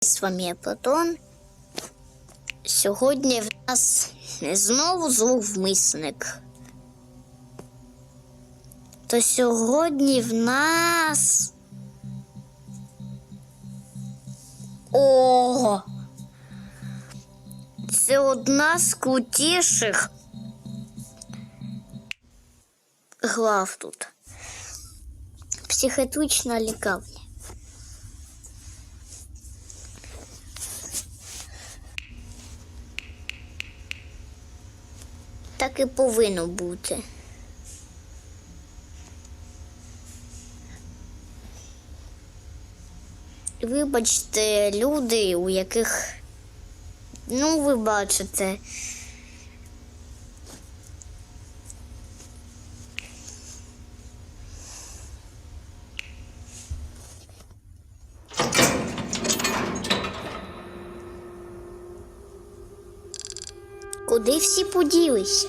З вами я Платон. Сьогодні в нас знову зловмисник. То сьогодні в нас. О! Це одна з крутіших глав тут. Психіатрична лікарня. Так і повинно бути. Вибачте, люди, у яких, ну, ви бачите. Куди всі поділися?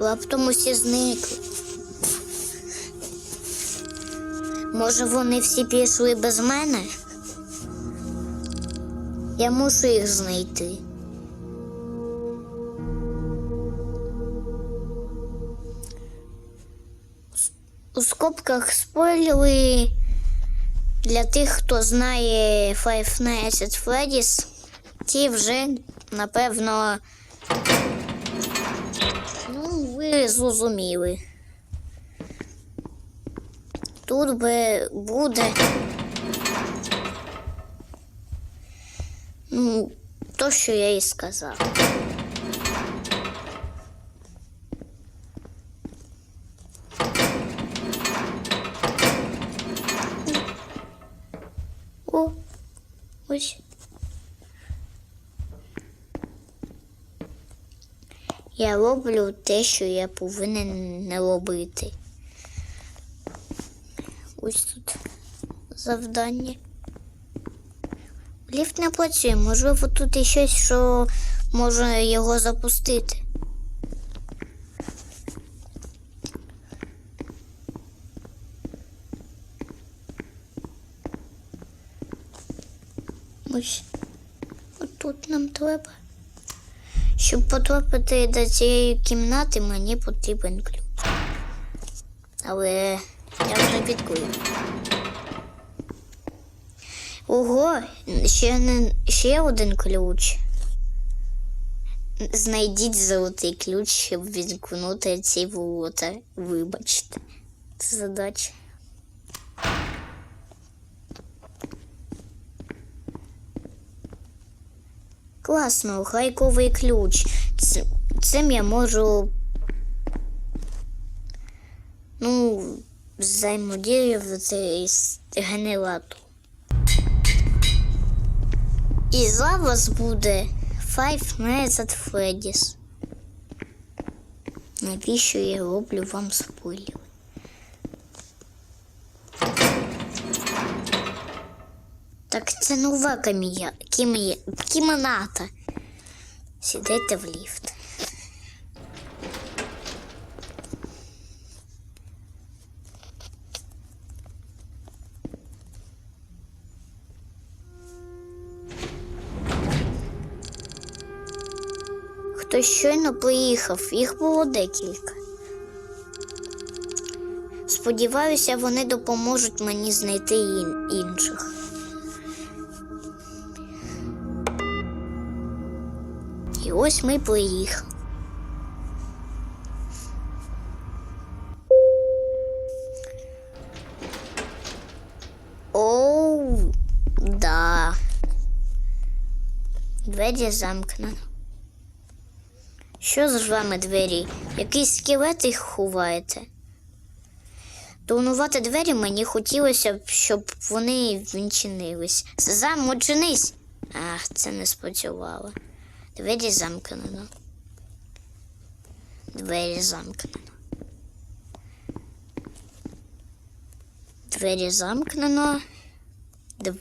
Раптом усі зникли. Може, вони всі пішли без мене? Я мушу їх знайти. У скобках спойлери для тих, хто знає Five Nights at Freddy's, ті вже, напевно, ну, ви зрозуміли. Тут би буде. Ну, то, що я і сказав. О, ось. Я роблю те, що я повинен не робити. Ось тут завдання. Ліфт не працює, можливо, тут і щось, що може його запустити. Ось отут нам треба. Щоб потрапити до цієї кімнати, мені потрібен ключ. Але я вже відкрив. Ого, ще, не, ще один ключ. Знайдіть золотий ключ, щоб відкнути ці ворота. Вибачте. Це задача. Класно, хайковий ключ. Цим я можу. Ну, взаємодіяти з генератором. І зараз буде Five Nights at Freddy's. Навіщо я роблю вам спойлер? Так це нова камія, кімія, кімната. Сідайте в ліфт. Хтось щойно приїхав, їх було декілька. Сподіваюся, вони допоможуть мені знайти інших. Ось ми приїхали. Оу, да. Двері замкнено. Що з вами двері? Якийсь скелет їх ховаєте? Тонувати двері мені хотілося б, щоб вони відчинились. Зам, очинись! Ах, це не спрацювало. Двері замкнено. Двері замкнено. Двері замкнено. Дв...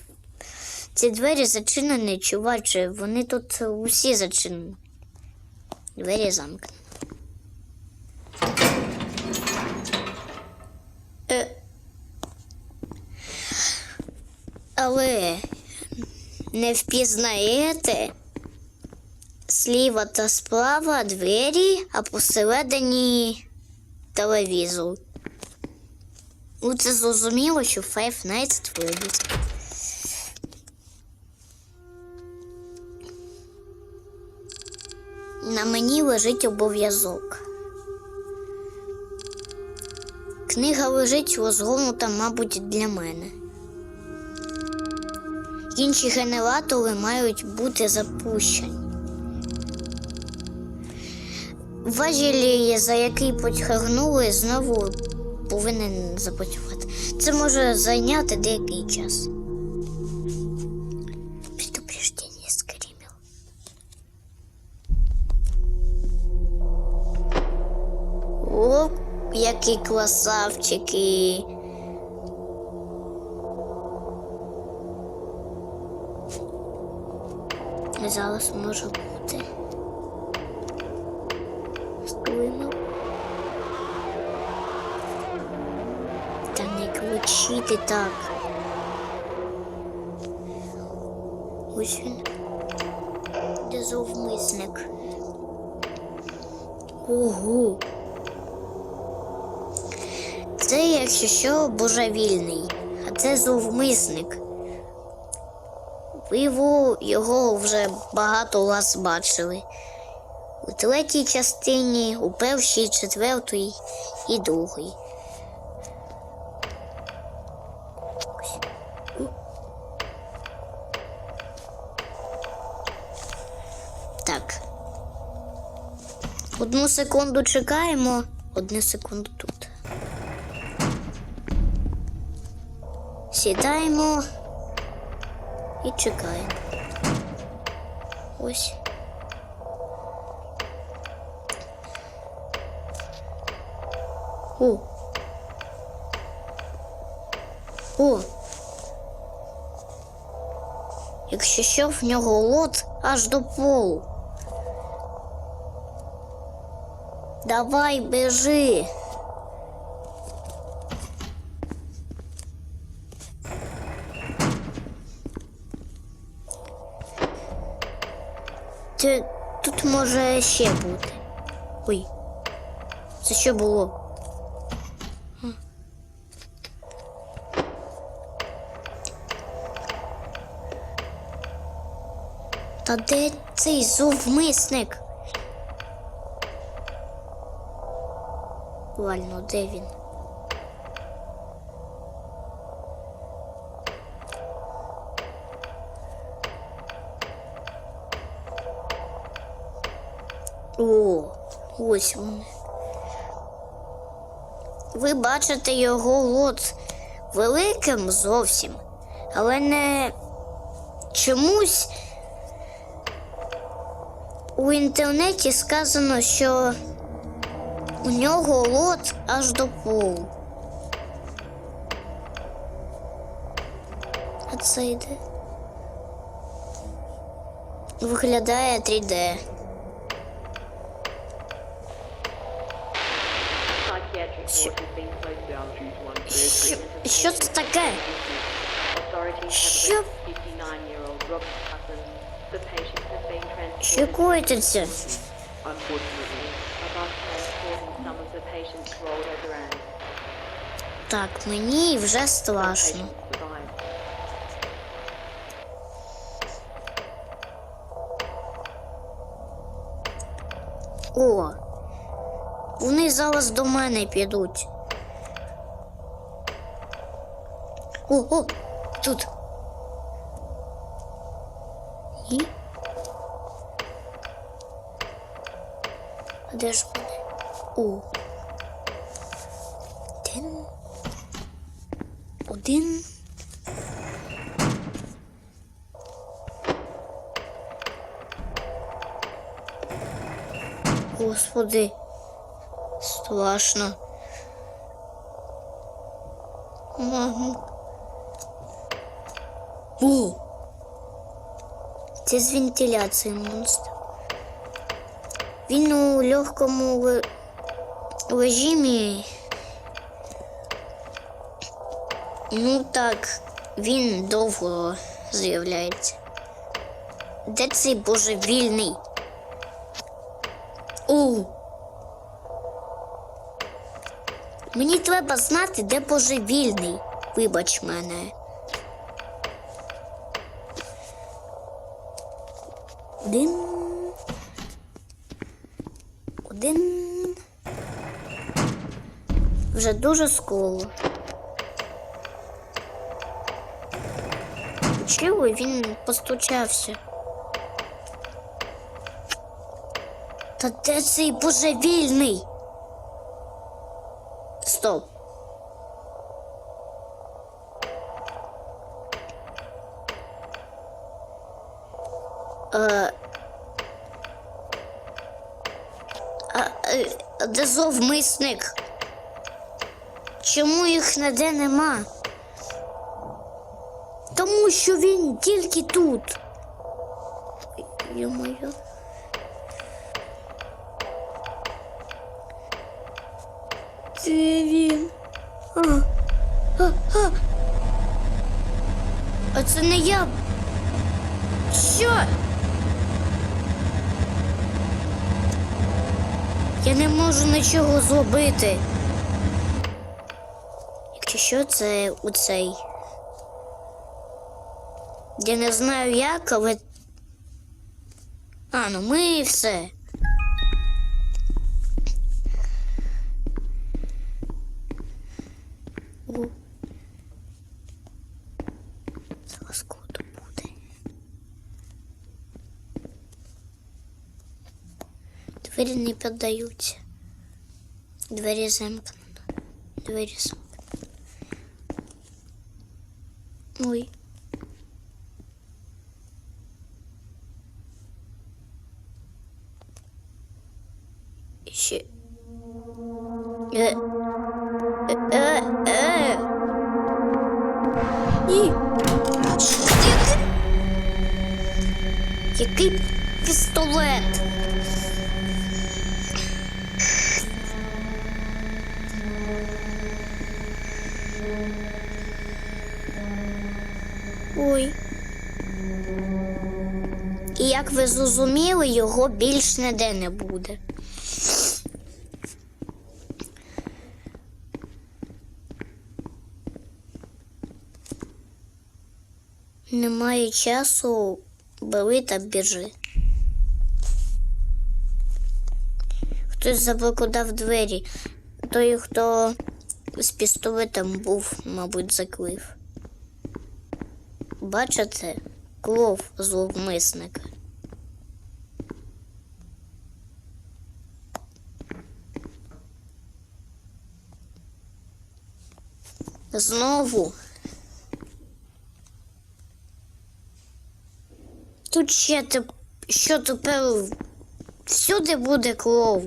Ці двері зачинені, чуваче, вони тут усі зачинені. Двері замкнено. Е, Але не впізнаєте зліва та справа двері, а посередині телевізор. Ну, це зрозуміло, що Five Nights Freddy's. На мені лежить обов'язок. Книга лежить розгорнута, мабуть, для мене. Інші генератори мають бути запущені. Важілі, за який потягнули, знову повинен запрацювати. Це може зайняти деякий час. Предупреждение скримів. О, які красавчики. Зараз може кричити так. Ось він. Де зловмисник. Ого. Це, якщо що, божевільний, а це зловмисник. Ви його вже багато раз бачили. У третій частині, у першій, четвертій і другій. Одну секунду чекаємо, одну секунду тут. Сідаємо і чекаємо. Ось. О. О. Якщо що, в нього лот аж до полу. Давай, бежи. Це тут може ще бути. Ой. Це що було? Та де цей зовмисник? Вально, де він? О, ось вони. Ви бачите його лот великим зовсім, але не чомусь у інтернеті сказано, що у нього лот аж до полу. А це йде. Виглядає 3D. Psychiatric Sh- ward has been closed down due to unfair Що, treatment. що це таке? Authorities Що? have arrested Так, мені вже страшно. О, вони зараз до мене підуть. О, о, тут. І? А де ж вони? О. Один. Один. Господи, страшно. О! Це з вентиляції монстр. Він у легкому ле- режимі. Ну так, він довго з'являється. Де цей божевільний? О! Мені треба знати, де божевільний. Вибач мене. Один. Один. Вже дуже скоро. Чого він постучався? Та де цей божевільний? Стоп. Е, е, де зловмисник? Чому їх ніде нема? Тому що він тільки тут. Йо-моє. Це він. А, а, а. а це не я. Що? Я не можу нічого зробити. Якщо що, це у цей. Я не знаю як, але. А, ну ми і все. О. Зараз круто буде. Двері не піддаються. Двері замкнуто. Двері замкнуто. Ой. Ой. І як ви зрозуміли, його більш ніде не буде. Немає часу, бери та біжи. Хтось заблокував двері. Той, хто з пістолетом був, мабуть, заклив. Бачите, клов зловмисника. Знову. Тут ще теп... що тепер всюди буде клов.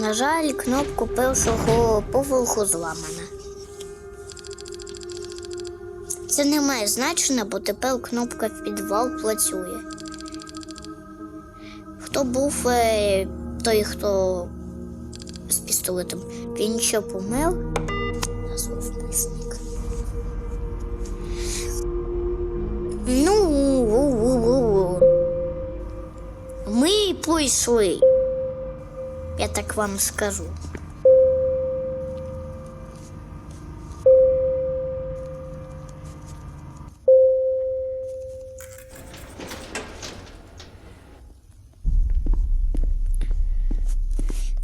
На жаль, кнопку першого поверху зламана. Це не має значення, бо тепер кнопка в підвал працює. Хто був е, той, хто з пістолетом, він що помер? Зловмисник. Ну, у-у-у-у. ми пройшли. Я так вам скажу.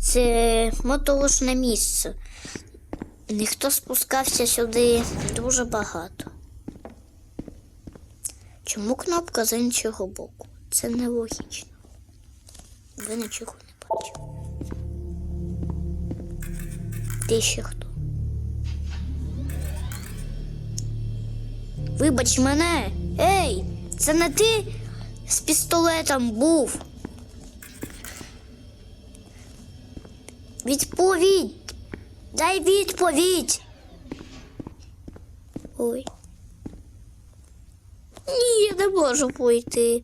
Це моторошне місце. Ніхто спускався сюди дуже багато. Чому кнопка з іншого боку? Це нелогічно. Ви нічого не бачите. Ти ще хто? Вибач мене. Ей, це не ти з пістолетом був. Відповідь. Дай відповідь. Ой. Ні, я не можу пройти.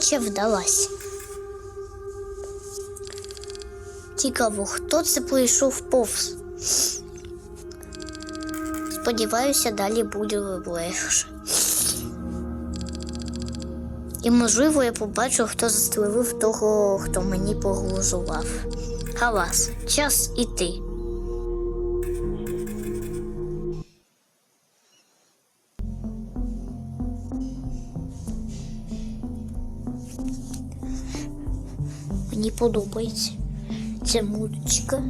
Втеча вдалась. Цікаво, хто це прийшов повз? Сподіваюся, далі буде легше. І можливо я побачу, хто застрелив того, хто мені погрожував. Галас, час іти. Мені подобається ця музичка.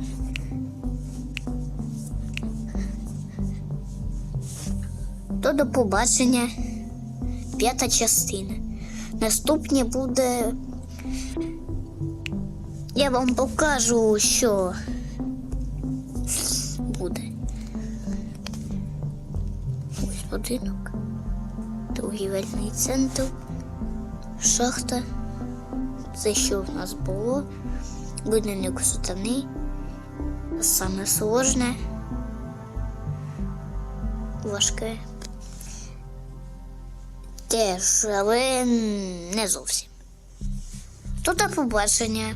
То до побачення. П'ята частина. Наступне буде. Я вам покажу, що буде. Ось будинок. Торгівельний центр. Шахта. Це що в нас було? Будинок сутани. Саме сложне. Важке. Теж, але не зовсім. До побачення.